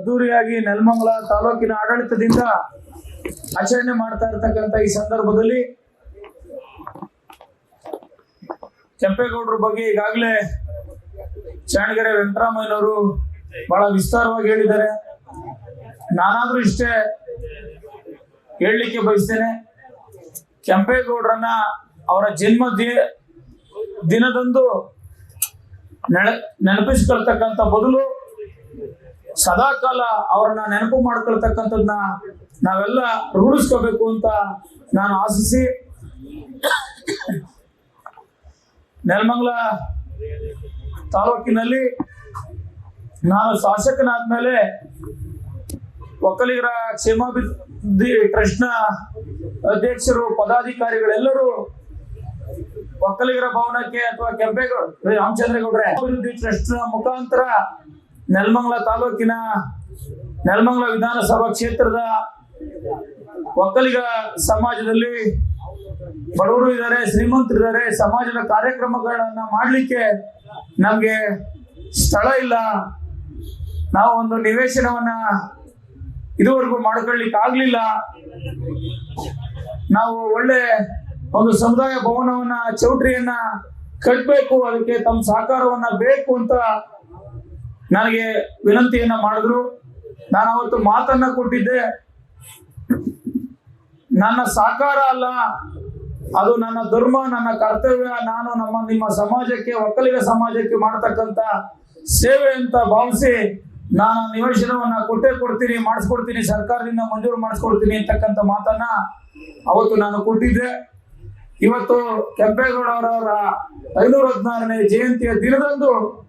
ಅದ್ದೂರಿಯಾಗಿ ನೆಲಮಂಗಲ ತಾಲೂಕಿನ ಆಡಳಿತದಿಂದ ಆಚರಣೆ ಮಾಡ್ತಾ ಇರ್ತಕ್ಕಂಥ ಈ ಸಂದರ್ಭದಲ್ಲಿ ಕೆಂಪೇಗೌಡರ ಬಗ್ಗೆ ಈಗಾಗಲೇ ಚಾಣಗೆರೆ ವೆಂಕಟರಾಮಯ್ಯನವರು ಬಹಳ ವಿಸ್ತಾರವಾಗಿ ಹೇಳಿದ್ದಾರೆ. ನಾನಾದ್ರೂ ಇಷ್ಟೇ ಹೇಳಲಿಕ್ಕೆ ಬಯಸ್ತೇನೆ. ಕೆಂಪೇಗೌಡರನ್ನ ಅವರ ಜನ್ಮ ದಿನದಂದು ನೆನಪಿಸ್ಕೊಳ್ತಕ್ಕಂಥ ಬದಲು ಸದಾಕಾಲ ಅವ್ರನ್ನ ನೆನಪು ಮಾಡ್ಕೊಳ್ತಕ್ಕಂಥದ್ನ ನಾವೆಲ್ಲ ರೂಢಿಸ್ಕೋಬೇಕು ಅಂತ ನಾನು ಆಶಿಸಿ ನೆಲಮಂಗಲ ತಾಲೂಕಿನಲ್ಲಿ ನಾನು ಶಾಸಕನಾದ್ಮೇಲೆ ಒಕ್ಕಲಿಗರ ಕ್ಷೇಮಾಭಿವೃದ್ಧಿ ಟ್ರಸ್ಟ್ನ ಅಧ್ಯಕ್ಷರು, ಪದಾಧಿಕಾರಿಗಳೆಲ್ಲರೂ ಒಕ್ಕಲಿಗರ ಭವನಕ್ಕೆ ಅಥವಾ ಕೆಂಪೇಗೌಡ, ರಾಮಚಂದ್ರೇಗೌಡ್ರೆ ಅಭಿವೃದ್ಧಿ ಟ್ರಸ್ಟ್ ಮುಖಾಂತರ ನೆಲಮಂಗಲ ತಾಲೂಕಿನ ನೆಲಮಂಗಲ ವಿಧಾನಸಭಾ ಕ್ಷೇತ್ರದ ಒಕ್ಕಲಿಗ ಸಮಾಜದಲ್ಲಿ ಬಡವರು ಇದ್ದಾರೆ, ಶ್ರೀಮಂತರಿದ್ದಾರೆ, ಸಮಾಜದ ಕಾರ್ಯಕ್ರಮಗಳನ್ನ ಮಾಡಲಿಕ್ಕೆ ನಮಗೆ ಸ್ಥಳ ಇಲ್ಲ. ನಾವು ಒಂದು ನಿವೇಶನವನ್ನ ಇದುವರೆಗೂ ಮಾಡ್ಕೊಳ್ಲಿಕ್ಕೆ ಆಗ್ಲಿಲ್ಲ. ನಾವು ಒಳ್ಳೆ ಒಂದು ಸಮುದಾಯ ಭವನವನ್ನ, ಚೌಟ್ರಿಯನ್ನ ಕಟ್ಟಬೇಕು ಅದಕ್ಕೆ ತಮ್ಮ ಸಹಕಾರವನ್ನ ಬೇಕು ಅಂತ ನನಗೆ ವಿನಂತಿಯನ್ನ ಮಾಡಿದ್ರು. ನಾನು ಅವತ್ತು ಮಾತನ್ನ ಕೊಟ್ಟಿದ್ದೆ. ನನ್ನ ಸಾಕಾರ ಅಲ್ಲ. ಅದು ನನ್ನ ಧರ್ಮ, ನನ್ನ ಕರ್ತವ್ಯ. ನಾನು ನಮ್ಮ, ನಿಮ್ಮ ಸಮಾಜಕ್ಕೆ, ಒಕ್ಕಲಿಗ ಸಮಾಜಕ್ಕೆ ಮಾಡತಕ್ಕಂತ ಸೇವೆ ಅಂತ ಭಾವಿಸಿ ನಾನು ನಿವೇಶನವನ್ನ ಕೊಟ್ಟೇ ಕೊಡ್ತೀನಿ, ಮಾಡಿಸ್ಕೊಡ್ತೀನಿ, ಸರ್ಕಾರದಿಂದ ಮಂಜೂರು ಮಾಡಿಸ್ಕೊಡ್ತೀನಿ ಅಂತಕ್ಕಂಥ ಮಾತನ್ನ ಅವತ್ತು ನಾನು ಕೊಟ್ಟಿದ್ದೆ. ಇವತ್ತು ಕೆಂಪೇಗೌಡ ಅವರವರ ಐನೂರ ಹದಿನಾರನೇ ಜಯಂತಿಯ ದಿನದಂದು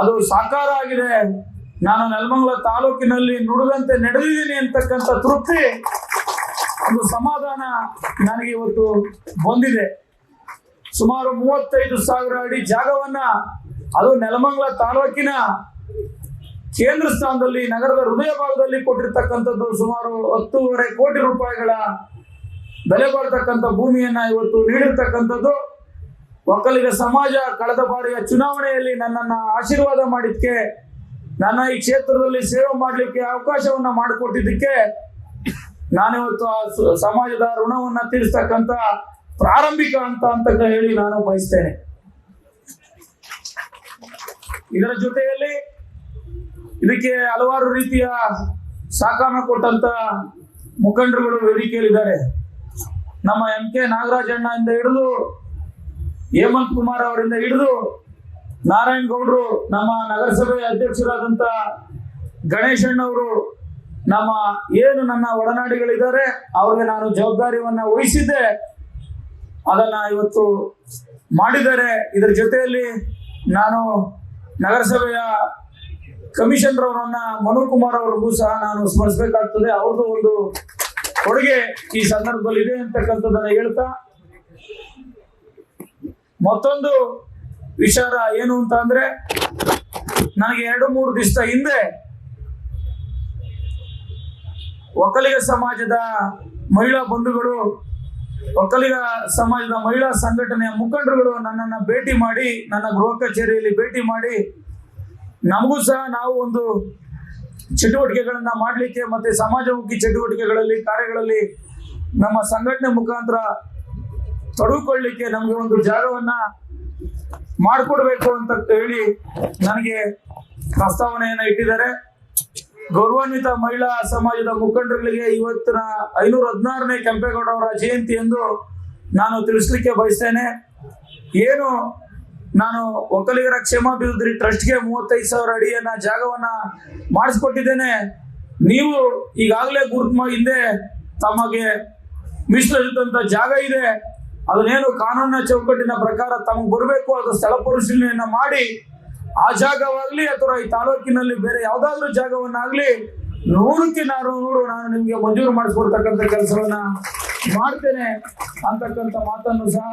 ಅದು ಸಾಕಾರ ಆಗಿದೆ. ನಾನು ನೆಲಮಂಗಲ ತಾಲೂಕಿನಲ್ಲಿ ನುಡಿದಂತೆ ನಡೆದಿದ್ದೀನಿ ಅಂತಕ್ಕಂಥ ತೃಪ್ತಿ, ಒಂದು ಸಮಾಧಾನ ನನಗೆ ಇವತ್ತು ಬಂದಿದೆ. ಸುಮಾರು ಮೂವತ್ತೈದು ಸಾವಿರ ಅಡಿ ಜಾಗವನ್ನ ಅದು ನೆಲಮಂಗಲ ತಾಲೂಕಿನ ಕೇಂದ್ರ ಸ್ಥಾನದಲ್ಲಿ, ನಗರದ ಹೃದಯ ಭಾಗದಲ್ಲಿ ಕೊಟ್ಟಿರ್ತಕ್ಕಂಥದ್ದು ಸುಮಾರು ಹತ್ತೂವರೆ ಕೋಟಿ ರೂಪಾಯಿಗಳ ಬೆಲೆ ಬಾಳ್ತಕ್ಕಂಥ ಭೂಮಿಯನ್ನ ಇವತ್ತು ನೀಡಿರ್ತಕ್ಕಂಥದ್ದು. ಒಕ್ಕಲಿಗ ಸಮಾಜ ಕಳೆದ ಬಾರಿಯ ಚುನಾವಣೆಯಲ್ಲಿ ನನ್ನನ್ನ ಆಶೀರ್ವಾದ ಮಾಡಿದ್ಕೆ, ನನ್ನ ಈ ಕ್ಷೇತ್ರದಲ್ಲಿ ಸೇವೆ ಮಾಡಲಿಕ್ಕೆ ಅವಕಾಶವನ್ನ ಮಾಡಿಕೊಟ್ಟಿದ್ದಕ್ಕೆ, ನಾನಿವತ್ತು ಆ ಸಮಾಜದ ಋಣವನ್ನ ತೀರಿಸ್ತಕ್ಕಂಥ ಪ್ರಾರಂಭಿಕ ಅಂತ ಅಂತ ಹೇಳಿ ನಾನು ಬಯಸ್ತೇನೆ. ಇದರ ಜೊತೆಯಲ್ಲಿ ಇದಕ್ಕೆ ಹಲವಾರು ರೀತಿಯ ಸಹಕಾರ ಕೊಟ್ಟಂತ ಮುಖಂಡರುಗಳು ವೇದಿಕೆಯಲ್ಲಿದ್ದಾರೆ. ನಮ್ಮ ಎಂ ಕೆ ನಾಗರಾಜಣ್ಣಯಿಂದ ಹಿಡಿದು ಹೇಮಂತ್ ಕುಮಾರ್ ಅವರಿಂದ ಹಿಡಿದು ನಾರಾಯಣ್ ಗೌಡ್ರು ನಮ್ಮ ನಗರಸಭೆ ಅಧ್ಯಕ್ಷರಾದಂತ ಗಣೇಶಣ್ಣವರು ನಮ್ಮ ಏನು ನನ್ನ ಒಡನಾಡಿಗಳಿದ್ದಾರೆ, ಅವ್ರಿಗೆ ನಾನು ಜವಾಬ್ದಾರಿಯನ್ನ ವಹಿಸಿದ್ದೆ. ಅದನ್ನ ಇವತ್ತು ಮಾಡಿದ್ದಾರೆ. ಇದರ ಜೊತೆಯಲ್ಲಿ ನಾನು ನಗರಸಭೆಯ ಕಮಿಷನರ್ ಅವರನ್ನ ಮನು ಕುಮಾರ್ ಅವ್ರಿಗೂ ಸಹ ನಾನು ಸ್ಮರಿಸಬೇಕಾಗ್ತದೆ. ಅವ್ರದ್ದು ಒಂದು ಕೊಡುಗೆ ಈ ಸಂದರ್ಭದಲ್ಲಿ ಇದೆ ಅಂತಕ್ಕಂಥದ್ದನ್ನ ಹೇಳ್ತಾ ಮತ್ತೊಂದು ವಿಚಾರ ಏನು ಅಂತ ಅಂದ್ರೆ, ನನಗೆ ಎರಡು ಮೂರು ದಿವಸ ಹಿಂದೆ ಒಕ್ಕಲಿಗ ಸಮಾಜದ ಮಹಿಳಾ ಬಂಧುಗಳು, ಒಕ್ಕಲಿಗ ಸಮಾಜದ ಮಹಿಳಾ ಸಂಘಟನೆಯ ಮುಖಂಡರುಗಳು ನನ್ನನ್ನ ಭೇಟಿ ಮಾಡಿ, ನನ್ನ ಗೃಹ ಕಚೇರಿಯಲ್ಲಿ ಭೇಟಿ ಮಾಡಿ, ನಮಗೂ ಸಹ ನಾವು ಒಂದು ಚಟುವಟಿಕೆಗಳನ್ನ ಮಾಡಲಿಕ್ಕೆ ಮತ್ತೆ ಸಮಾಜಮುಖಿ ಚಟುವಟಿಕೆಗಳಲ್ಲಿ, ಕಾರ್ಯಗಳಲ್ಲಿ ನಮ್ಮ ಸಂಘಟನೆ ಮುಖಾಂತರ ತೊಡಗಿಕೊಳ್ಳಿಕ್ಕೆ ನಮಗೆ ಒಂದು ಜಾಗವನ್ನ ಮಾಡಿಕೊಡ್ಬೇಕು ಅಂತ ಹೇಳಿ ನನಗೆ ಪ್ರಸ್ತಾವನೆಯನ್ನ ಇಟ್ಟಿದ್ದಾರೆ. ಗೌರವಾನ್ವಿತ ಮಹಿಳಾ ಸಮಾಜದ ಮುಖಂಡರುಗಳಿಗೆ ಇವತ್ತಿನ ಐನೂರ ಹದಿನಾರನೇ ಕೆಂಪೇಗೌಡ ಅವರ ಜಯಂತಿ ಎಂದು ನಾನು ತಿಳಿಸ್ಲಿಕ್ಕೆ ಬಯಸ್ತೇನೆ. ಏನು ನಾನು ಒಕ್ಕಲಿಗರ ಕ್ಷೇಮಾಭಿವೃದ್ಧಿ ಟ್ರಸ್ಟ್ಗೆ ಮೂವತ್ತೈದು ಸಾವಿರ ಅಡಿಯನ್ನ ಜಾಗವನ್ನ ಮಾಡಿಸ್ಕೊಟ್ಟಿದ್ದೇನೆ. ನೀವು ಈಗಾಗಲೇ ಗುರುತು ಮಾಡಿ ಹಿಂದೆ ತಮಗೆ ಮೀಸಲಿದ್ದಂತ ಜಾಗ ಇದೆ. ಅದನ್ನೇನು ಕಾನೂನಿನ ಚೌಕಟ್ಟಿನ ಪ್ರಕಾರ ತಮಗೆ ಬರಬೇಕು, ಅದು ಸ್ಥಳ ಪರಿಶೀಲನೆಯನ್ನ ಮಾಡಿ, ಆ ಜಾಗವಾಗ್ಲಿ ಅಥವಾ ಈ ತಾಲೂಕಿನಲ್ಲಿ ಬೇರೆ ಯಾವ್ದಾದ್ರು ಜಾಗವನ್ನಾಗ್ಲಿ ನೂರಕ್ಕೆ ನಾನು ನೂರು ನಾನು ನಿಮ್ಗೆ ಮಂಜೂರು ಮಾಡಿಸ್ಕೊಡ್ತಕ್ಕಂಥ ಕೆಲಸವನ್ನ ಮಾಡ್ತೇನೆ ಅಂತಕ್ಕಂಥ ಮಾತನ್ನು ಸಹ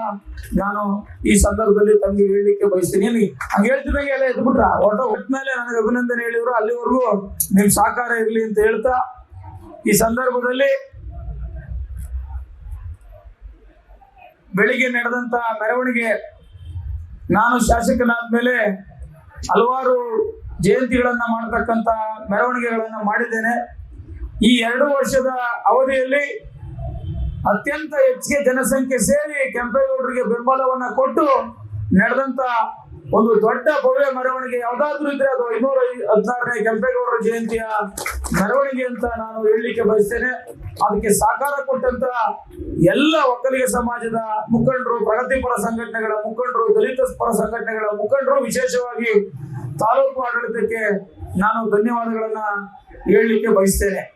ನಾನು ಈ ಸಂದರ್ಭದಲ್ಲಿ ತಮಗೆ ಹೇಳಲಿಕ್ಕೆ ಬಯಸ್ತೀನಿ. ಹಂಗೆ ಹೇಳ್ತಿದ್ದಂಗೆ ಎಲ್ಲ ಎದ್ಬಿಟ್ರ ಒಟ್ಟ ಒಟ್ಮೇಲೆ ನನಗೆ ಅಭಿನಂದನೆ ಹೇಳಿದ್ರು. ಅಲ್ಲಿವರೆಗೂ ನಿಮ್ ಸಹಕಾರ ಇರಲಿ ಅಂತ ಹೇಳ್ತಾ ಈ ಸಂದರ್ಭದಲ್ಲಿ ಬೆಳಿಗ್ಗೆ ನಡೆದಂತ ಮೆರವಣಿಗೆ ನಾನು ಶಾಸಕನಾದ ಮೇಲೆ ಹಲವಾರು ಜಯಂತಿಗಳನ್ನ ಮಾಡತಕ್ಕಂತ ಮೆರವಣಿಗೆಗಳನ್ನ ಮಾಡಿದ್ದೇನೆ. ಈ ಎರಡು ವರ್ಷದ ಅವಧಿಯಲ್ಲಿ ಅತ್ಯಂತ ಹೆಚ್ಚಿಗೆ ಜನಸಂಖ್ಯೆ ಸೇರಿ ಕೆಂಪೇಗೌಡರಿಗೆ ಬೆಂಬಲವನ್ನ ಕೊಟ್ಟು ನಡೆದಂತ ಒಂದು ದೊಡ್ಡ ಭವ್ಯ ಮೆರವಣಿಗೆ. ಯಾವ್ದಾದ್ರು ಇದ್ರೆ ಅದು ಐನೂರ ಹದಿನಾರನೇ ಕೆಂಪೇಗೌಡರ ಜಯಂತಿಯ ಮೆರವಣಿಗೆ ಅಂತ ನಾನು ಹೇಳಲಿಕ್ಕೆ ಬಯಸ್ತೇನೆ. ಅದಕ್ಕೆ ಸಹಕಾರ ಕೊಟ್ಟಂತ ಎಲ್ಲ ಒಕ್ಕಲಿಗ ಸಮಾಜದ ಮುಖಂಡರು ಪ್ರಗತಿಪರ ಸಂಘಟನೆಗಳ ಮುಖಂಡರು, ದಲಿತ ಪರ ಸಂಘಟನೆಗಳ ಮುಖಂಡರು, ವಿಶೇಷವಾಗಿ ತಾಲೂಕು ಆಡಳಿತಕ್ಕೆ ನಾನು ಧನ್ಯವಾದಗಳನ್ನ ಹೇಳಲಿಕ್ಕೆ ಬಯಸ್ತೇನೆ.